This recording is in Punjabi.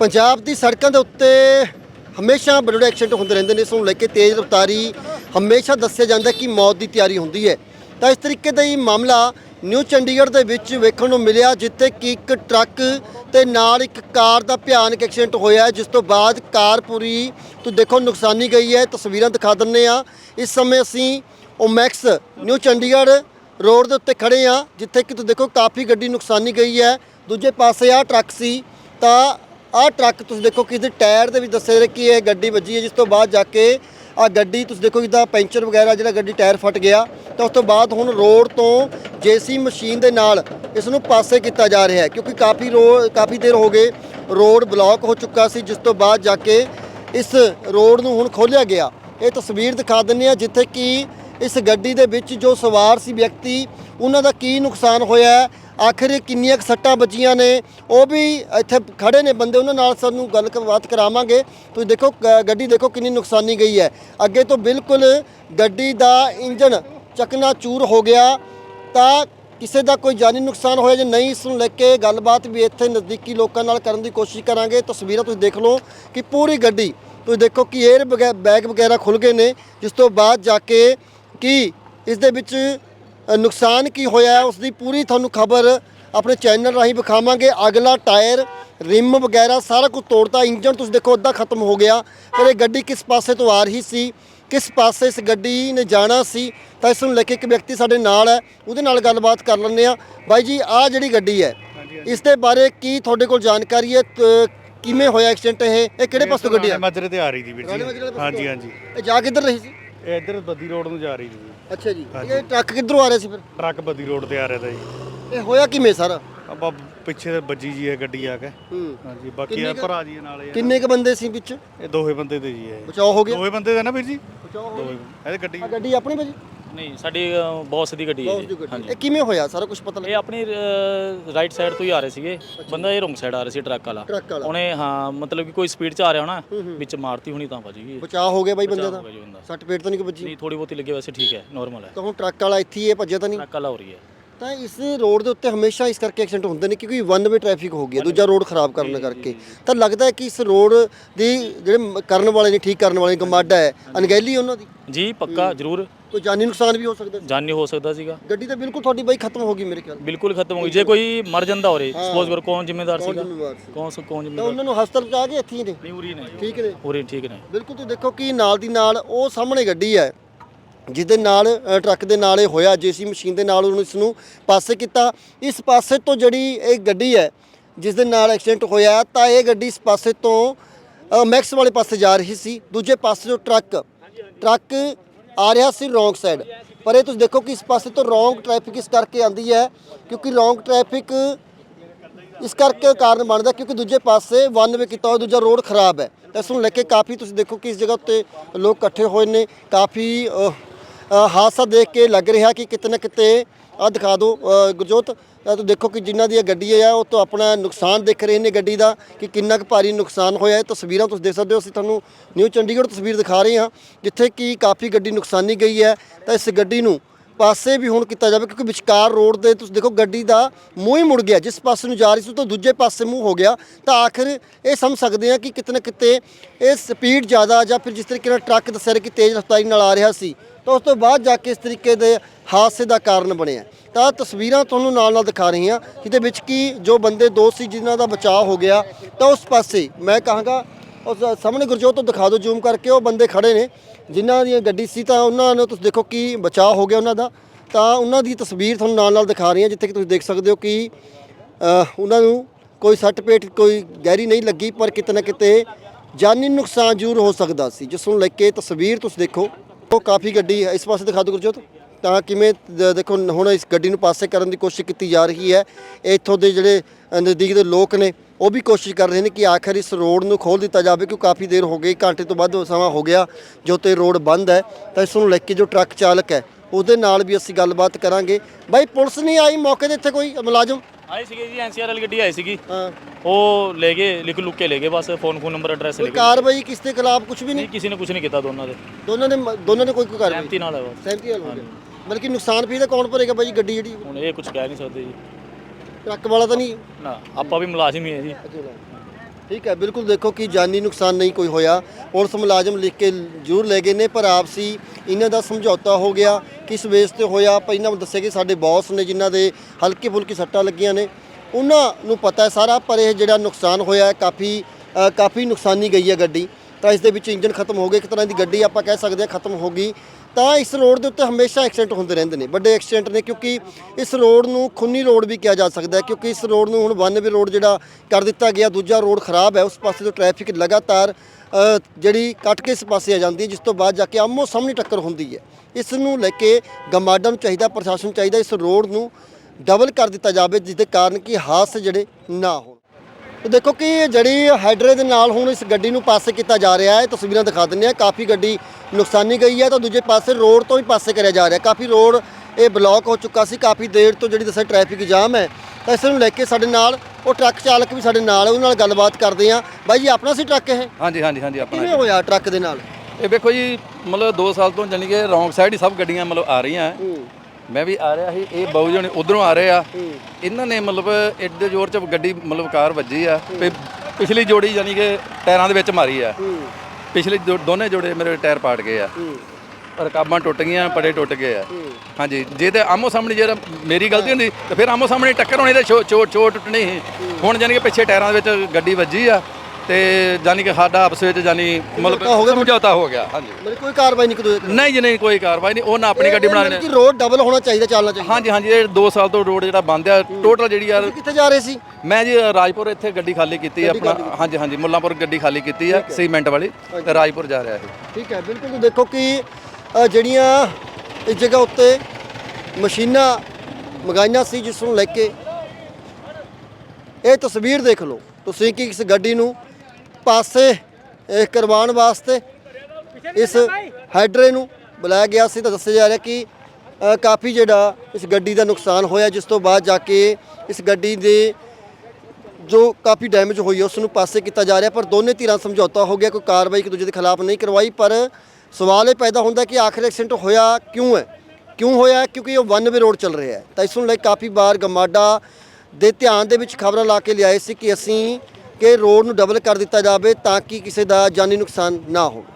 ਪੰਜਾਬ ਦੀ ਸੜਕਾਂ ਦੇ ਉੱਤੇ ਹਮੇਸ਼ਾ ਬੜੇ ਬੜੇ ਐਕਸੀਡੈਂਟ ਹੁੰਦੇ ਰਹਿੰਦੇ ਨੇ, ਇਸ ਨੂੰ ਲੈ ਕੇ ਤੇਜ਼ ਰਫ਼ਤਾਰੀ ਹਮੇਸ਼ਾ ਦੱਸਿਆ ਜਾਂਦਾ ਕਿ ਮੌਤ ਦੀ ਤਿਆਰੀ ਹੁੰਦੀ ਹੈ। ਤਾਂ ਇਸ ਤਰੀਕੇ ਦਾ ਹੀ ਮਾਮਲਾ ਨਿਊ ਚੰਡੀਗੜ੍ਹ ਦੇ ਵਿੱਚ ਵੇਖਣ ਨੂੰ ਮਿਲਿਆ, ਜਿੱਥੇ ਕਿ ਇੱਕ ਟਰੱਕ ਤੇ ਨਾਲ ਇੱਕ ਕਾਰ ਦਾ ਭਿਆਨਕ ਐਕਸੀਡੈਂਟ ਹੋਇਆ ਜਿਸ ਤੋਂ ਬਾਅਦ ਕਾਰ ਪੂਰੀ ਤੁਸੀਂ ਦੇਖੋ, ਨੁਕਸਾਨੀ ਗਈ ਹੈ। ਤਸਵੀਰਾਂ ਦਿਖਾ ਦਿੰਨੇ ਆ ਇਸ ਸਮੇਂ ਅਸੀਂ ਓਮੈਕਸ ਨਿਊ ਚੰਡੀਗੜ੍ਹ ਰੋਡ ਦੇ ਉੱਤੇ ਖੜੇ ਆ ਜਿੱਥੇ ਕਿ ਤੁਸੀਂ ਦੇਖੋ, ਕਾਫੀ ਗੱਡੀ ਨੁਕਸਾਨੀ ਗਈ ਹੈ। ਦੂਜੇ ਪਾਸੇ ਆ ਟਰੱਕ ਸੀ, ਤਾਂ ਆਹ ਟਰੱਕ ਤੁਸੀਂ ਦੇਖੋ ਕਿ ਇਹਦੇ ਟਾਇਰ ਦੇ ਵੀ ਦੱਸਿਆ ਜਾ ਕਿ ਇਹ ਗੱਡੀ ਵੱਜੀ ਹੈ, ਜਿਸ ਤੋਂ ਬਾਅਦ ਜਾ ਕੇ ਆ ਗੱਡੀ ਤੁਸੀਂ ਦੇਖੋ ਜਿੱਦਾਂ ਪੈਂਚਰ ਵਗੈਰਾ ਜਿਹੜਾ ਗੱਡੀ ਟਾਇਰ ਫਟ ਗਿਆ, ਤਾਂ ਉਸ ਤੋਂ ਬਾਅਦ ਹੁਣ ਰੋਡ ਤੋਂ ਜੇਸੀ ਮਸ਼ੀਨ ਦੇ ਨਾਲ ਇਸ ਨੂੰ ਪਾਸੇ ਕੀਤਾ ਜਾ ਰਿਹਾ ਹੈ, ਕਿਉਂਕਿ ਕਾਫੀ ਰੋ, ਕਾਫੀ ਦੇਰ ਹੋ ਗਏ ਰੋਡ ਬਲੌਕ ਹੋ ਚੁੱਕਾ ਸੀ, ਜਿਸ ਤੋਂ ਬਾਅਦ ਜਾ ਕੇ ਇਸ ਰੋਡ ਨੂੰ ਹੁਣ ਖੋਲ੍ਹਿਆ ਗਿਆ। ਇਹ ਤਸਵੀਰ ਦਿਖਾ ਦਿੰਦੇ ਆ ਜਿੱਥੇ ਕਿ ਇਸ ਗੱਡੀ ਦੇ ਵਿੱਚ ਜੋ ਸਵਾਰ ਸੀ ਵਿਅਕਤੀ, ਉਹਨਾਂ ਦਾ ਕੀ ਨੁਕਸਾਨ ਹੋਇਆ? ਹੈ ਆਖਿਰ ਕਿੰਨੀਆਂ ਕੁ ਸੱਟਾਂ ਵੱਜੀਆਂ ਨੇ? ਉਹ ਵੀ ਇੱਥੇ ਖੜੇ ਨੇ ਬੰਦੇ, ਉਹਨਾਂ ਨਾਲ ਸਾਨੂੰ ਗੱਲਬਾਤ ਕਰਾਵਾਂਗੇ। ਤੁਸੀਂ ਦੇਖੋ ਗ- ਗੱਡੀ ਦੇਖੋ ਕਿੰਨੀ ਨੁਕਸਾਨੀ ਗਈ ਹੈ। ਅੱਗੇ ਤੋਂ ਬਿਲਕੁਲ ਗੱਡੀ ਦਾ ਇੰਜਨ ਚਕਨਾ ਚੂਰ ਹੋ ਗਿਆ। ਤਾਂ ਕਿਸੇ ਦਾ ਕੋਈ ਜਾਨੀ ਨੁਕਸਾਨ ਹੋਇਆ ਜਾਂ ਨਹੀਂ, ਇਸ ਨੂੰ ਲੈ ਕੇ ਗੱਲਬਾਤ ਵੀ ਇੱਥੇ ਨਜ਼ਦੀਕੀ ਲੋਕਾਂ ਨਾਲ ਕਰਨ ਦੀ ਕੋਸ਼ਿਸ਼ ਕਰਾਂਗੇ। ਤਸਵੀਰਾਂ ਤੁਸੀਂ ਦੇਖ ਲਓ ਕਿ ਪੂਰੀ ਗੱਡੀ, ਤੁਸੀਂ ਦੇਖੋ ਕਿ 에ਅਰ ਬਗੈ- ਬੈਗ ਵਗੈਰਾ ਖੁੱਲ ਗਏ ਨੇ, ਜਿਸ ਤੋਂ ਬਾਅਦ ਜਾ ਕੇ ਕਿ ਇਸ ਦੇ ਵਿੱਚ ਨੁਕਸਾਨ ਕੀ ਹੋਇਆ ਉਸ ਦੀ ਪੂਰੀ ਤੁਹਾਨੂੰ ਖਬਰ ਆਪਣੇ ਚੈਨਲ ਰਾਹੀਂ ਵਿਖਾਵਾਂਗੇ। ਅਗਲਾ ਟਾਇਰ ਰਿਮ ਵਗੈਰਾ ਸਾਰਾ ਕੁਝ ਤੋੜਤਾ ਇੰਜਨ ਤੁਸੀਂ ਦੇਖੋ ਅੱਧਾ ਖਤਮ ਹੋ ਗਿਆ ਪਰ ਇਹ ਗੱਡੀ ਕਿਸ ਪਾਸੇ ਤੋਂ ਆ ਰਹੀ ਸੀ? ਕਿਸ ਪਾਸੇ ਇਸ ਗੱਡੀ ਨੇ ਜਾਣਾ ਸੀ? ਤਾਂ ਇਸ ਨੂੰ ਲੈ ਕੇ ਇੱਕ ਵਿਅਕਤੀ ਸਾਡੇ ਨਾਲ ਹੈ ਉਹਦੇ ਨਾਲ ਗੱਲਬਾਤ ਕਰ ਲੈਂਦੇ ਆ ਬਾਈ ਜੀ ਆਹ ਜਿਹੜੀ ਗੱਡੀ ਹੈ ਇਸ ਦੇ ਬਾਰੇ ਕੀ ਤੁਹਾਡੇ ਕੋਲ ਜਾਣਕਾਰੀ ਹੈ? ਕਿਵੇਂ ਹੋਇਆ ਐਕਸੀਡੈਂਟ ਇਹ? ਇਹ ਕਿਹੜੇ ਪਾਸੋਂ ਗੱਡੀ ਹੈ ਮਾਜਰੇ ਤੇ ਆ ਰਹੀ ਦੀ ਵੀਰ ਜੀ? ਹਾਂਜੀ ਹਾਂਜੀ। ਇਹ ਜਾ ਕਿੱਧਰ ਰਹੀ ਸੀ? ਇਹ ਇੱਧਰ ਬੱਦੀ ਰੋਡ ਨੂੰ ਜਾ ਰਹੀ ਸੀ। ਅੱਛਾ ਜੀ। ਇਹ ਟਰੱਕ ਕਿੱਧਰੋਂ ਆ ਰਿਹਾ ਸੀ ਫਿਰ? ਟਰੱਕ ਬੱਦੀ ਰੋਡ ਤੇ ਆ ਰਿਹਾ ਤਾ ਜੀ। ਇਹ ਹੋਇਆ ਕਿਵੇਂ ਸਾਰਾ? ਆਪਾਂ ਪਿੱਛੇ ਤੇ ਵੱਜੀ ਜੀ ਇਹ ਗੱਡੀ ਆ ਕੇ। ਹੂੰ। ਹਾਂਜੀ ਬਾਕੀ ਕਿੰਨੇ ਇਹ ਕੁ- ਭਰਾ ਜੀ ਨਾਲੇ ਆ। ਕਿੰਨੇ ਕ ਬੰਦੇ ਸੀ ਵਿੱਚ? ਇਹ ਦੋਹੇ ਬੰਦੇ ਤੇ ਜੀ ਇਹ। ਬਚਾਓ ਹੋ ਗਿਆ। ਦੋਹੇ ਬੰਦੇ ਦਾ ਨਾ ਵੀਰ ਜੀ? ਬਚਾਓ ਹੋ ਦੋਹੇ ਇਹ ਗੱਡੀ ਆ ਗੱਡੀ ਆਪਣੀ ਭਾਜੀ? ਨਹੀਂ ਸਾਡੀ ਬੌਸ ਦੀ ਗੱਡੀ ਹੈ ਜੀ। ਇਹ ਕਿਵੇਂ ਹੋਇਆ? ਸਾਰਾ ਕੁਝ ਪਤਾ ਇਹ ਲੱਗਿਆ ਆਪਣੀ ਰਾਈਟ ਸਾਈਡ ਤੋਂ ਹੀ ਆ ਰਹੇ ਸੀਗੇ। ਬੰਦਾ ਇਹ ਰੋਂਗ ਸਾਈਡ ਆ ਰਿਹਾ ਸੀ ਟਰੱਕ ਵਾਲਾ। ਟਰੱਕ ਵਾਲਾ। ਉਹਨੇ ਹਾਂ ਮਤਲਬ ਕਿ ਕੋਈ ਸਪੀਡ 'ਚ ਆ ਰਿਹਾ ਹੋਣਾ ਵਿੱਚ ਮਾਰਤੀ ਹੋਣੀ ਤਾਂ ਵੱਜ ਗਈ। ਬਚਾਅ ਹੋ ਗਿਆ ਬਾਈ ਬੰਦੇ ਦਾ? ਸੱਟ ਪੇਟ ਤਾਂ ਨਹੀਂ ਕੋਈ ਵੱਜੀ? ਨਹੀਂ ਥੋੜੀ ਬਹੁਤੀ ਲੱਗੇ ਵੈਸੇ ਠੀਕ ਹੈ ਨਾਰਮਲ ਹੈ। ਤਾਂ ਹੁਣ ਟਰੱਕ ਵਾਲਾ ਇੱਥੇ ਹੀ ਹੈ ਭੱਜਿਆ ਤਾਂ ਨਹੀਂ? ਟਰੱਕ ਵਾਲਾ ਹੋ ਰਹੀ ਹੈ। ਤਾਂ ਇਸ ਰੋਡ ਦੇ ਉੱਤੇ ਹਮੇਸ਼ਾ ਇਸ ਕਰਕੇ ਐਕਸੀਡੈਂਟ ਹੁੰਦੇ ਨੇ ਕਿਉਂਕਿ ਵਨ ਵੇ ਟ੍ਰੈਫਿਕ ਹੋ ਗਿਆ ਦੂਜਾ ਰੋਡ ਖਰਾਬ ਕਰਨ ਕਰਕੇ। ਤਾਂ ਲੱਗਦਾ ਹੈ ਕਿ ਇਸ ਰੋਡ ਦੀ ਜਿਹੜੇ ਮ- ਕਰਨ ਵਾਲੇ ਨੇ ਠੀਕ ਕਰਨ ਵਾਲੇ ਨੇ, ਗਮਾਡਾ ਹੈ। ਅਣਗਹਿਲੀ ਉਹਨਾਂ ਦੀ? ਜੀ ਪੱਕਾ ਜ਼ਰੂਰ। ਕੋਈ ਜਾਨੀ ਨੁਕਸਾਨ ਵੀ ਹੋ ਸਕਦਾ। ਜਾਨੀ ਹੋ ਸਕਦਾ ਸੀਗਾ। ਗੱਡੀ ਤਾਂ ਬਿਲਕੁਲ ਤੁਹਾਡੀ ਬਾਈ ਖਤਮ ਹੋ ਗਈ ਮੇਰੇ ਖਿਆਲ ਬਿਲਕੁਲ ਖਤਮ ਹੋ ਗਈ। ਜੇ ਕੋਈ ਮਰ ਜਾਂਦਾ ਹੋਰੇ ਸਪੋਜ਼ ਕਰੋ ਕੌਣ ਜ਼ਿੰਮੇਦਾਰ ਕੌਣ ਸੀਗਾ? ਜ਼ਿੰਮੇਵਾਰ ਸੀ? ਕੌਣ ਸ- ਕੌਣ ਤਾਂ ਜ਼ਿੰਮੇਦਾਰ? ਉਹਨਾਂ ਨੂੰ ਹਸਪਤਾਲ ਪਹੁੰਚਾ ਕੇ ਇੱਥੇ ਹੀ ਨੇ। ਨਹੀਂ ਉਰੀ ਨੇ। ਠੀਕ ਨੇ? ਉਰੀ ਠੀਕ ਨੇ। ਬਿਲਕੁਲ ਤੁਸੀਂ ਦੇਖੋ ਕਿ ਨਾਲ ਦੀ ਨਾਲ ਉਹ ਸਾਹਮਣੇ ਗੱਡੀ ਹੈ ਜਿਹਦੇ ਨਾਲ ਅ, ਟਰੱਕ ਦੇ ਨਾਲ ਇਹ ਹੋਇਆ ਜੇਸੀ ਮਸ਼ੀਨ ਦੇ ਨਾਲ ਉਹਨੂੰ ਇਸ ਨੂੰ ਪਾਸੇ ਕੀਤਾ। ਇਸ ਪਾਸੇ ਤੋਂ ਜਿਹੜੀ ਇਹ ਗੱਡੀ ਹੈ ਜਿਸ ਦੇ ਨਾਲ ਐਕਸੀਡੈਂਟ ਹੋਇਆ ਤਾਂ ਇਹ ਗੱਡੀ ਇਸ ਪਾਸੇ ਤੋਂ ਅ, ਮੈਕਸ ਵਾਲੇ ਪਾਸੇ ਜਾ ਰਹੀ ਸੀ। ਦੂਜੇ ਪਾਸੇ ਤੋਂ ਟਰੱਕ ਟਰੱਕ ਆ ਰਿਹਾ ਸੀ ਰੋਂਗ ਸਾਈਡ। ਪਰ ਇਹ ਤੁਸੀਂ ਦੇਖੋ ਕਿ ਇਸ ਪਾਸੇ ਤੋਂ ਰੋਂਗ ਟ੍ਰੈਫਿਕ ਇਸ ਕਰਕੇ ਆਂਦੀ ਹੈ ਕਿਉਂਕਿ ਰੋਂਗ ਟ੍ਰੈਫਿਕ ਇਸ ਕਰਕੇ ਕਾਰਨ ਬਣਦਾ ਕਿਉਂਕਿ ਦੂਜੇ ਪਾਸੇ ਵਨ ਵੇ ਕੀਤਾ ਹੋਇਆ, ਦੂਜਾ ਰੋਡ ਖਰਾਬ ਹੈ। ਤਾਂ ਇਸ ਨੂੰ ਲੈ ਕੇ ਕਾਫੀ ਤੁਸੀਂ ਦੇਖੋ ਕਿ ਇਸ ਜਗ੍ਹਾ ਉੱਤੇ ਲੋਕ ਇਕੱਠੇ ਹੋਏ ਨੇ। ਕਾਫੀ ਹਾਦਸਾ ਦੇਖ ਕੇ ਲੱਗ ਰਿਹਾ ਕਿ ਕਿਤੇ ਨਾ ਕਿਤੇ ਆ ਦਿਖਾ ਦਿਓ ਅ, ਗੁਰਜੋਤ ਤਾਂ ਤੁਸੀਂ ਦੇਖੋ ਕਿ ਜਿਨ੍ਹਾਂ ਦੀ ਇਹ ਗੱਡੀ ਹੈ ਉਹ ਤੋਂ ਆਪਣਾ ਨੁਕਸਾਨ ਦੇਖ ਰਹੇ ਨੇ ਗੱਡੀ ਦਾ ਕਿ ਕਿੰਨਾ ਕੁ ਭਾਰੀ ਨੁਕਸਾਨ ਹੋਇਆ। ਹੈ ਤਸਵੀਰਾਂ ਤੁਸੀਂ ਦੇਖ ਸਕਦੇ ਹੋ ਅਸੀਂ ਤੁਹਾਨੂੰ ਨਿਊ ਚੰਡੀਗੜ੍ਹ ਤਸਵੀਰ ਦਿਖਾ ਰਹੇ ਹਾਂ ਜਿੱਥੇ ਕਿ ਕਾਫੀ ਗੱਡੀ ਨੁਕਸਾਨੀ ਗਈ ਹੈ। ਤਾਂ ਇਸ ਗੱਡੀ ਨੂੰ ਪਾਸੇ ਵੀ ਹੁਣ ਕੀਤਾ ਜਾਵੇ, ਕਿਉਂਕਿ ਵਿਚਕਾਰ ਰੋਡ ਦੇ ਤੁਸੀਂ ਦੇਖੋ ਗੱਡੀ ਦਾ ਮੂੰਹ ਹੀ ਮੁੜ ਗਿਆ। ਜਿਸ ਪਾਸੇ ਨੂੰ ਜਾ ਰਹੀ ਸੀ ਉਹ ਤੋਂ ਦੂਜੇ ਪਾਸੇ ਮੂੰਹ ਹੋ ਗਿਆ। ਤਾਂ ਆਖਿਰ ਇਹ ਸਮਝ ਸਕਦੇ ਆ ਕਿ ਕਿਤੇ ਨਾ ਕਿਤੇ ਇਹ ਸਪੀਡ ਜ਼ਿਆਦਾ ਜਾਂ ਫਿਰ ਜਿਸ ਤਰੀਕੇ ਨਾਲ ਟਰੱਕ ਦੱਸਿਆ ਰਿਹਾ ਕਿ ਤੇਜ਼ ਰਫ਼ਤਾਰੀ ਨਾਲ ਆ ਰਿਹਾ ਸੀ, ਤਾਂ ਉਸ ਤੋਂ ਬਾਅਦ ਜਾ ਕੇ ਇਸ ਤਰੀਕੇ ਦੇ ਹਾਦਸੇ ਦਾ ਕਾਰਨ ਬਣਿਆ। ਤਾਂ ਤਸਵੀਰਾਂ ਤੁਹਾਨੂੰ ਨਾਲ ਨਾਲ ਦਿਖਾ ਰਹੀ ਹਾਂ ਜਿਹਦੇ ਵਿੱਚ ਕਿ ਜੋ ਬੰਦੇ ਦੋ ਸੀ, ਜਿਨ੍ਹਾਂ ਦਾ ਬਚਾਅ ਹੋ ਗਿਆ, ਤਾਂ ਉਸ ਪਾਸੇ ਮੈਂ ਕਹਾਂਗਾ ਉਹ ਸਾਹਮਣੇ ਗੁਰਜੋਤ, ਤੋਂ ਦਿਖਾ ਦਿਓ ਜ਼ੂਮ ਕਰਕੇ, ਉਹ ਬੰਦੇ ਖੜੇ ਨੇ। ਜਿਨ੍ਹਾਂ ਦੀ ਗੱਡੀ ਸੀ, ਤਾਂ ਉਹਨਾਂ ਨੂੰ ਤੁਸੀਂ ਦੇਖੋ ਕੀ ਬਚਾਅ ਹੋ ਗਿਆ ਉਹਨਾਂ ਦਾ। ਤਾਂ ਉਹਨਾਂ ਦੀ ਤਸਵੀਰ ਤੁਹਾਨੂੰ ਨਾਲ ਨਾਲ ਦਿਖਾ ਰਹੀ ਹਾਂ, ਜਿੱਥੇ ਕਿ ਤੁਸੀਂ ਦੇਖ ਸਕਦੇ ਹੋ ਕਿ ਉਹਨਾਂ ਨੂੰ ਕੋਈ ਸੱਟ ਪੇਟ, ਕੋਈ ਗਹਿਰੀ ਨਹੀਂ ਲੱਗੀ, ਪਰ ਕਿਤੇ ਨਾ ਕਿਤੇ ਜਾਨੀ ਨੁਕਸਾਨ ਜ਼ਰੂਰ ਹੋ ਸਕਦਾ ਸੀ। ਜਿਸ ਨੂੰ ਲੈ ਕੇ ਤਸਵੀਰ ਤੁਸੀਂ ਦੇਖੋ, ਉਹ ਕਾਫੀ ਗੱਡੀ ਹੈ। ਇਸ ਪਾਸੇ ਦਿਖਾ ਦਿਓ ਗੁਰਜੋਤ। ਤਾਂ ਕਿਵੇਂ ਦੇਖੋ, ਹੁਣ ਇਸ ਗੱਡੀ ਨੂੰ ਪਾਸੇ ਕਰਨ ਦੀ ਕੋਸ਼ਿਸ਼ ਕੀਤੀ ਜਾ ਰਹੀ ਹੈ। ਇੱਥੋਂ ਦੇ ਜਿਹੜੇ ਨਜ਼ਦੀਕ ਦੇ ਲੋਕ ਨੇ ਉਹ ਵੀ ਕੋਸ਼ਿਸ਼ ਕਰ ਰਹੇ ਨੇ ਕਿ ਆਖਰ ਇਸ ਰੋਡ ਨੂੰ ਖੋਲ ਦਿੱਤਾ ਜਾਵੇ ਕਿਉਂ ਕਾਫੀ ਦੇਰ ਹੋ ਗਈ ਘੰਟੇ ਤੋਂ ਵੱਧ ਸਮਾਂ ਹੋ ਗਿਆ ਜੋ ਤੇ ਰੋਡ ਬੰਦ ਹੈ। ਤਾਂ ਇਸ ਨੂੰ ਲੈ ਕੇ ਜੋ ਟਰੱਕ ਚਾਲਕ ਹੈ ਉਹਦੇ ਨਾਲ ਵੀ ਅਸੀਂ ਗੱਲਬਾਤ ਕਰਾਂਗੇ। ਬਾਈ ਪੁਲਿਸ ਨਹੀਂ ਆਈ ਮੌਕੇ ਤੇ ਇੱਥੇ ਕੋਈ ਮੁਲਾਜ਼ਮ? ਆਏ ਸੀਗੇ ਜੀ ਐਨਸੀਆਰ ਵਾਲੀ ਗੱਡੀ ਆਈ ਸੀਗੀ। ਹਾਂ। ਉਹ ਲੈ ਗਏ ਲਿਖ ਲੁੱਕ ਕੇ ਲੈ ਗਏ ਬਸ ਫੋਨ ਫੋਨ ਨੰਬਰ ਐਡਰੈਸ ਲੈ ਕੋਈ ਗਏ। ਕਾਰਵਾਈ ਕਿਸ ਦੇ ਖਿਲਾਫ ਕੁਝ ਵੀ ਨਹੀਂ ਨਹੀਂ? ਕਿਸੇ ਨੇ ਕੁਝ ਨਹੀਂ ਕੀਤਾ ਦੋਨਾਂ ਦੇ। ਦੋਨਾਂ ਨੇ ਮ- ਦੋਨਾਂ ਨੇ ਕੋਈ ਕੋਈ ਕਾਰਵਾਈ? ਸਹਿਮਤੀ ਨਾਲ ਹੈ ਬਸ। ਸਹਿਮਤੀ ਨਾਲ ਹੋ ਗਿਆ। ਬਲਕਿ ਨੁਕਸਾਨ ਵੀ ਤਾਂ ਕੌਣ ਭਰੇਗਾ ਬਾਈ ਗੱਡੀ ਜਿਹੜੀ? ਹੁਣ ਇਹ ਕੁਝ ਕਹਿ ਨਹੀਂ ਸਕਦੇ ਜੀ। ਟਰੱਕ ਵਾਲਾ ਤਾਂ ਨਹੀਂ? ਨਾ ਆਪਾਂ ਵੀ ਮੁਲਾਜ਼ਮ ਹੀ ਹੈ ਜੀ। ਠੀਕ ਹੈ ਬਿਲਕੁਲ ਦੇਖੋ ਕਿ ਜਾਨੀ ਨੁਕਸਾਨ ਨਹੀਂ ਕੋਈ ਹੋਇਆ। ਪੁਲਿਸ ਮੁਲਾਜ਼ਮ ਲਿਖ ਕੇ ਜ਼ਰੂਰ ਲੈ ਗਏ ਨੇ ਪਰ ਆਪਸੀ ਇਹਨਾਂ ਦਾ ਸਮਝੌਤਾ ਹੋ ਗਿਆ। ਕਿਸ ਬੇਸ ਤੇ ਹੋਇਆ? ਪਹਿਲਾਂ ਦੱਸਿਆ ਕਿ ਸਾਡੇ ਬੌਸ ਨੇ ਜਿਨ੍ਹਾਂ ਦੇ ਹਲਕੀ ਫੁਲਕੀ ਸੱਟਾਂ ਲੱਗੀਆਂ ਨੇ। ਉਹਨਾਂ ਨੂੰ ਪਤਾ ਹੈ ਸਾਰਾ ਪਰ ਇਹ ਜਿਹੜਾ ਨੁਕਸਾਨ ਹੋਇਆ ਹੈ ਕਾਫੀ ਅ, ਕਾਫੀ ਨੁਕਸਾਨੀ ਗਈ ਹੈ ਗੱਡੀ। ਤਾਂ ਇਸ ਦੇ ਵਿੱਚ ਇੰਜਨ ਖਤਮ ਹੋ ਗਿਆ ਇੱਕ ਤਰ੍ਹਾਂ ਦੀ ਗੱਡੀ ਆਪਾਂ ਕਹਿ ਸਕਦੇ ਹਾਂ ਖਤਮ ਹੋ ਗਈ। ਤਾਂ ਇਸ ਰੋਡ ਦੇ ਉੱਤੇ ਹਮੇਸ਼ਾ ਐਕਸੀਡੈਂਟ ਹੁੰਦੇ ਰਹਿੰਦੇ ਨੇ, ਵੱਡੇ ਐਕਸੀਡੈਂਟ ਨੇ ਕਿਉਂਕਿ ਇਸ ਰੋਡ ਨੂੰ ਖੁੰਨੀ ਰੋਡ ਵੀ ਕਿਹਾ ਜਾ ਸਕਦਾ ਹੈ ਕਿਉਂਕਿ ਇਸ ਰੋਡ ਨੂੰ ਹੁਣ ਵਨ ਵੇ ਰੋਡ ਜਿਹੜਾ ਕਰ ਦਿੱਤਾ ਗਿਆ, ਦੂਜਾ ਰੋਡ ਖਰਾਬ ਹੈ, ਉਸ ਪਾਸੇ ਤੋਂ ਟ੍ਰੈਫਿਕ ਲਗਾਤਾਰ ਜਿਹੜੀ ਕੱਟ ਕੇ ਇਸ ਪਾਸੇ ਆ ਜਾਂਦੀ ਹੈ, ਜਿਸ ਤੋਂ ਬਾਅਦ ਜਾ ਕੇ ਆਮੋ ਸਾਹਮਣੇ ਟੱਕਰ ਹੁੰਦੀ ਹੈ। ਇਸ ਨੂੰ ਲੈ ਕੇ ਗਮਾਡਾ ਨੂੰ ਚਾਹੀਦਾ, ਪ੍ਰਸ਼ਾਸਨ ਚਾਹੀਦਾ ਇਸ ਰੋਡ ਨੂੰ ਡਬਲ ਕਰ ਦਿੱਤਾ ਜਾਵੇ, ਜਿਸ ਦੇ ਕਾਰਨ ਕਿ ਹਾਦਸੇ ਜਿਹੜੇ ਨਾ ਹੋਣ। ਤੇ ਦੇਖੋ ਕਿ ਜਿਹੜੀ ਹਾਈਡਰੇ ਦੇ ਨਾਲ ਹੁਣ ਇਸ ਗੱਡੀ ਨੂੰ ਪਾਸੇ ਕੀਤਾ ਜਾ ਰਿਹਾ ਹੈ ਤਸਵੀਰਾਂ ਦਿਖਾ ਦਿੰਦੇ ਆ ਕਾਫੀ ਗੱਡੀ ਨੁਕਸਾਨੀ ਗਈ ਹੈ ਤਾਂ ਦੂਜੇ ਪਾਸੇ ਰੋਡ ਤੋਂ ਹੀ ਪਾਸੇ ਕਰਿਆ ਜਾ ਰਿਹਾ ਕਾਫੀ ਰੋਡ ਇਹ ਬਲੌਕ ਹੋ ਚੁੱਕਾ ਸੀ ਕਾਫੀ ਦੇਰ ਤੋਂ ਜਿਹੜੀ ਦੱਸਿਆ ਟ੍ਰੈਫਿਕ ਜਾਮ ਹੈ। ਤਾਂ ਇਸ ਨੂੰ ਲੈ ਕੇ ਸਾਡੇ ਨਾਲ ਉਹ ਟਰੱਕ ਚਾਲਕ ਵੀ ਸਾਡੇ ਨਾਲ ਉਹਨਾਂ ਨਾਲ ਗੱਲਬਾਤ ਕਰਦੇ ਆ ਬਾਈ ਜੀ ਆਪਣਾ ਸੀ ਟਰੱਕ ਇਹ? ਹਾਂਜੀ ਹਾਂਜੀ ਹਾਂਜੀ ਆਪਣਾ ਕਿਵੇਂ ਹੋਇਆ ਟਰੱਕ ਦੇ ਨਾਲ? ਇਹ ਵੇਖੋ ਜੀ ਮਤਲਬ 2 ਸਾਲ ਤੋਂ ਜਾਨੀ ਕਿ ਰੌਂਗ ਸਾਈਡ ਹੀ ਸਭ ਗੱਡੀਆਂ ਮਤਲਬ ਆ ਰਹੀਆਂ। ਮੈਂ ਵੀ ਆ ਰਿਹਾ ਸੀ ਇਹ ਬਾਊ ਜਣੇ ਉਧਰੋਂ ਆ ਰਹੇ ਆ। ਇਹਨਾਂ ਨੇ ਮਤਲਬ ਐਡੇ ਜ਼ੋਰ ਚ ਗੱਡੀ ਮਤਲਬ ਕਾਰ ਵੱਜੀ ਆ ਤੇ ਪਿਛਲੀ ਜੋੜੀ ਜਾਨੀ ਕਿ ਟਾਇਰਾਂ ਦੇ ਵਿੱਚ ਮਾਰੀ ਆ। ਪਿਛਲੇ ਦੋ- ਦੋਨੇ ਜੋੜੇ ਮੇਰੇ ਟਾਇਰ ਪਾੜ ਗਏ ਆ। ਰਕਾਬਾਂ ਟੁੱਟ ਗਈਆਂ ਪੜੇ ਟੁੱਟ ਗਏ ਆ। ਹਾਂਜੀ ਜੇ ਤੇ ਆਮੋ ਸਾਹਮਣੇ ਜੇ ਮੇਰੀ ਗਲਤੀ ਹੁੰਦੀ ਤੇ ਫਿਰ ਆਮੋ ਸਾਹਮਣੇ ਟੱਕਰ ਹੋਣੀ ਤੇ ਚੋਟ ਚੋਟ ਟੁੱਟਣੀ ਸੀ। ਹੁਣ ਜਾਨੀ ਕਿ ਪਿੱਛੇ ਟਾਇਰਾਂ ਦੇ ਵਿੱਚ ਗੱਡੀ ਵੱਜੀ ਆ। ਤੇ ਜਾਨੀ ਕਿ ਸਾਡਾ ਆਪਸ ਵਿੱਚ ਜਾਨੀ ਮਤਲਬ ਹੋ ਗਿਆ। ਸਮਝੌਤਾ ਹੋ ਗਿਆ ਹਾਂਜੀ। ਮੇਰੇ ਕੋਈ ਕਾਰਵਾਈ ਨਹੀਂ ਕਦੋਂ ਨਹੀਂ ਜੀ ਨਹੀਂ ਕੋਈ ਕਾਰਵਾਈ ਨਹੀਂ। ਉਹਨਾਂ ਆਪਣੀ ਗੱਡੀ ਬਣਾ ਲੈਣੀ ਕਿ ਰੋਡ ਡਬਲ ਹੋਣਾ ਚਾਹੀਦਾ ਚੱਲਣਾ ਚਾਹੀਦਾ। ਹਾਂਜੀ ਹਾਂਜੀ ਇਹ 2 ਸਾਲ ਤੋਂ ਰੋਡ ਜਿਹੜਾ ਬੰਦ ਆ ਟੋਟਲ ਜਿਹੜੀ ਯਾਰ ਕਿੱਥੇ ਜਾ ਰਹੇ ਸੀ? ਮੈਂ ਜੀ ਰਾਜਪੁਰ ਇੱਥੇ ਗੱਡੀ ਖਾਲੀ ਕੀਤੀ ਆ ਆਪਣਾ ਹਾਂਜੀ ਹਾਂਜੀ ਮੁੱਲਾਂਪੁਰ ਗੱਡੀ ਖਾਲੀ ਕੀਤੀ ਆ ਸੀਮੈਂਟ ਵਾਲੀ ਤੇ ਰਾਜਪੁਰ ਜਾ ਰਿਹਾ ਸੀ ਠੀਕ ਹੈ ਬਿਲਕੁਲ ਤੁਸੀਂ ਦੇਖੋ ਕਿ ਅ, ਜਿਹੜੀਆਂ ਇਸ ਜਗ੍ਹਾ ਉੱਤੇ ਮਸ਼ੀਨਾਂ ਮੰਗਾਈਆਂ ਸੀ ਜਿਸ ਨੂੰ ਲੈ ਕੇ ਇਹ ਤਸਵੀਰ ਦੇਖ ਲਓ। ਤੁਸੀਂ ਕਿ ਇਸ ਗੱਡੀ ਨੂੰ ਪਾਸੇ ਇਹ ਕਰਵਾਉਣ ਵਾਸਤੇ ਇਸ ਹਾਈਡਰੇ ਨੂੰ ਬੁਲਾਇਆ ਗਿਆ ਸੀ ਤਾਂ ਦੱਸਿਆ ਜਾ ਰਿਹਾ ਕਿ ਕਾਫੀ ਜਿਹੜਾ ਇਸ ਗੱਡੀ ਦਾ ਨੁਕਸਾਨ ਹੋਇਆ, ਜਿਸ ਤੋਂ ਬਾਅਦ ਜਾ ਕੇ ਇਸ ਗੱਡੀ ਦੇ ਜੋ ਕਾਫੀ ਡੈਮੇਜ ਹੋਈ, ਉਸ ਨੂੰ ਪਾਸੇ ਕੀਤਾ ਜਾ ਰਿਹਾ, ਪਰ ਦੋਨੇ ਧਿਰਾਂ ਸਮਝੌਤਾ ਹੋ ਗਿਆ ਕੋਈ ਕਾਰਵਾਈ ਇੱਕ ਦੂਜੇ ਦੇ ਖਿਲਾਫ ਨਹੀਂ ਕਰਵਾਈ, ਪਰ ਸਵਾਲ ਇਹ ਪੈਦਾ ਹੁੰਦਾ ਕਿ ਆਖਰ ਐਕਸੀਡੈਂਟ ਹੋਇਆ ਕਿਉਂ ਹੈ? ਕਿਉਂ ਹੋਇਆ? ਕਿਉਂਕਿ ਉਹ ਵਨ ਵੇ ਰੋਡ ਚੱਲ ਰਿਹਾ ਹੈ। ਤਾਂ ਇਸ ਨੂੰ ਲੈ ਕੇ ਕਾਫੀ ਵਾਰ ਗਮਾਡਾ ਦੇ ਧਿਆਨ ਦੇ ਵਿੱਚ ਖਬਰਾਂ ਲਾ ਕੇ ਲਿਆਏ ਸੀ ਕਿ ਅਸੀਂ ਕਿ ਰੋਡ ਨੂੰ ਡਬਲ ਕਰ ਦਿੱਤਾ ਜਾਵੇ ਤਾਂ ਕਿ ਕਿਸੇ ਦਾ ਜਾਨੀ ਨੁਕਸਾਨ ਨਾ ਹੋਵੇ।